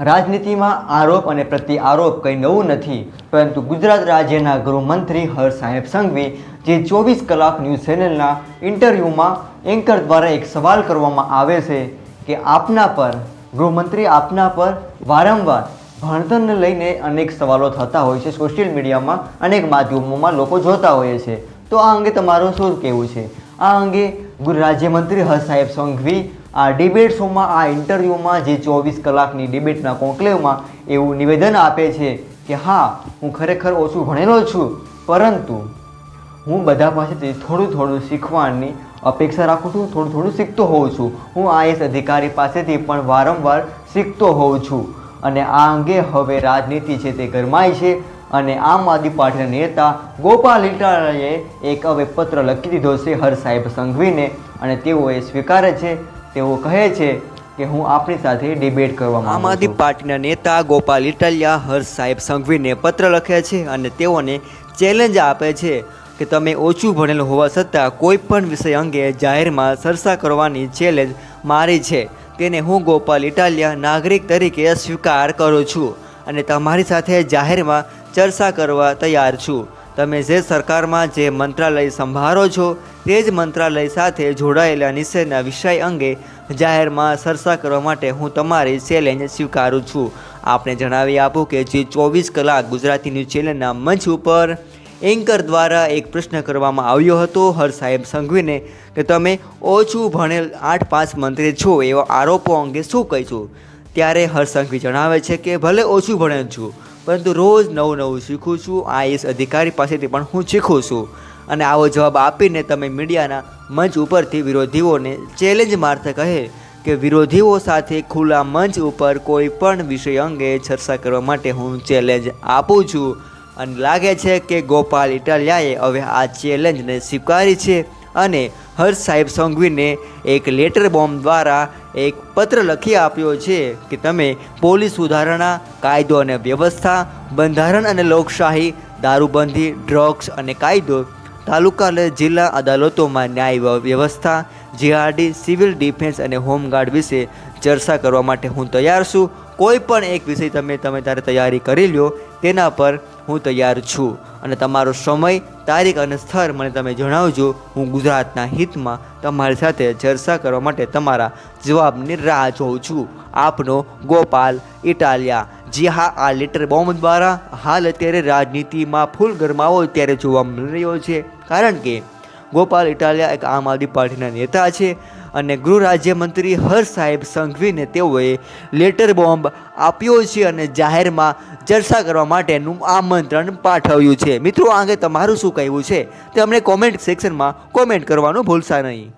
રાજનીતિમાં આરોપ અને પ્રતિ આરોપ કંઈ નવું નથી, પરંતુ ગુજરાત રાજ્યના ગૃહમંત્રી હર સાહેબ સંઘવી, જે ચોવીસ કલાક ન્યૂઝ ચેનલના ઇન્ટરવ્યૂમાં એન્કર દ્વારા એક સવાલ કરવામાં આવે છે કે આપના પર, ગૃહમંત્રી આપના પર વારંવાર ભણતરને લઈને અનેક સવાલો થતા હોય છે. સોશિયલ મીડિયામાં અનેક માધ્યમોમાં લોકો જોતા હોય છે. તો આ અંગે તમારું શું કહેવું છે? આ અંગે રાજ્યમંત્રી હર સાહેબ સંઘવી આ ડિબેટ શોમાં, આ ઇન્ટરવ્યૂમાં જે ચોવીસ કલાકની ડિબેટના કોન્ક્લેવમાં એવું નિવેદન આપે છે કે હા, હું ખરેખર ઓછું ભણેલો છું, પરંતુ હું બધા પાસેથી થોડું થોડું શીખવાની અપેક્ષા રાખું છું, થોડું થોડું શીખતો હોઉં છું. હું આઈએસ અધિકારી પાસેથી પણ વારંવાર શીખતો હોઉં છું. અને આ અંગે હવે રાજનીતિ છે તે ગરમાય છે અને આમ આદમી પાર્ટીના નેતા ગોપાલ ઇટાલાએ એક હવે પત્ર લખી દીધો છે હર સાહેબ સંઘવીને અને તેઓએ સ્વીકારે છે. તેઓ કહે છે કે હું આપણી સાથે ડિબેટ કરવા આમ આદમી પાર્ટીના નેતા ગોપાલ ઇટાલિયા હર્ષ સાહેબ સંઘવીને પત્ર લખે છે અને તેઓને ચેલેન્જ આપે છે કે તમે ઓછું ભણેલું હોવા છતાં કોઈ પણ વિષય અંગે જાહેરમાં ચર્ચા કરવાની ચેલેન્જ મારી છે. તેને હું ગોપાલ ઇટાલિયા નાગરિક તરીકે સ્વીકાર કરું છું અને તમારી સાથે જાહેરમાં ચર્ચા કરવા તૈયાર છું. તમે જે સરકારમાં જે મંત્રાલય સંભાળો છો, તે જ મંત્રાલય સાથે જોડાયેલા નિશ્ચયના વિષય અંગે જાહેરમાં ચર્ચા કરવા માટે હું તમારી ચેલેન્જ સ્વીકારું છું. આપણે જણાવી આપું કે જે ચોવીસ કલાક ગુજરાતી ન્યૂઝ ચેનલના મંચ ઉપર એન્કર દ્વારા એક પ્રશ્ન કરવામાં આવ્યો હતો. હર સાહેબ સંઘવીને કે તમે ઓછું ભણેલ આઠ પાંચ મંત્રી છો એવા આરોપો અંગે શું કહીશું? ત્યારે હર સંઘવી જણાવે છે કે ભલે ઓછું ભણેલ છું પરંતુ રોજ નવું નવું શીખું છું. આઈએસ અધિકારી પાસેથી પણ હું શીખું છું. અને આવો જવાબ આપીને તમે મીડિયાના મંચ ઉપરથી વિરોધીઓને ચેલેન્જ મારતા કહે કે વિરોધીઓ સાથે ખુલ્લા મંચ ઉપર કોઈ પણ વિષય અંગે ચર્ચા કરવા માટે હું ચેલેન્જ આપું છું. અને લાગે છે કે ગોપાલ ઇટાલિયાએ હવે આ ચેલેન્જને સ્વીકારી છે. અને હર્ષ સાહેબ સંઘવીને એક લેટર બોમ્બ દ્વારા એક પત્ર લખી આપ્યો છે કે તમે પોલીસ સુધારણા, કાયદો અને વ્યવસ્થા, બંધારણ અને લોકશાહી, દારૂબંધી, ડ્રગ્સ અને કાયદો તાલુકા અને જિલ્લા અદાલતોમાં ન્યાય વ્યવસ્થા, જીઆરડી, સિવિલ ડિફેન્સ અને હોમગાર્ડ વિશે ચર્ચા કરવા માટે હું તૈયાર છું. કોઈ પણ એક વિષય તમે તમે તારે તૈયારી કરી લ્યો, તેના પર હું તૈયાર છું. અને તમારો સમય, તારીખ અને સ્થળ મને તમે જણાવજો. હું ગુજરાતના હિતમાં તમારી સાથે ચર્ચા કરવા માટે તમારા જવાબની રાહ જોઉં છું. આપનો ગોપાલ ઇટાલિયા. જી હા, આ લેટર બોમ્બ દ્વારા હાલ અત્યારે રાજનીતિમાં ફૂલ ગરમાવો ત્યારે જોવા મળી રહ્યો છે. કારણ કે ગોપાલ ઇટાલિયા એક આમ આદમી પાર્ટીના નેતા છે. અને ગૃહ રાજ્યમંત્રી હર્ષ સાહેબ સંઘવીને તેઓએ લેટર બોમ્બ આપ્યો છે અને જાહેરમાં ચર્ચા કરવા માટેનું આમંત્રણ પાઠવ્યું છે. મિત્રો, આ અંગે તમારું શું કહેવું છે? તે અમને કોમેન્ટ સેક્શનમાં કોમેન્ટ કરવાનું ભૂલશા નહીં.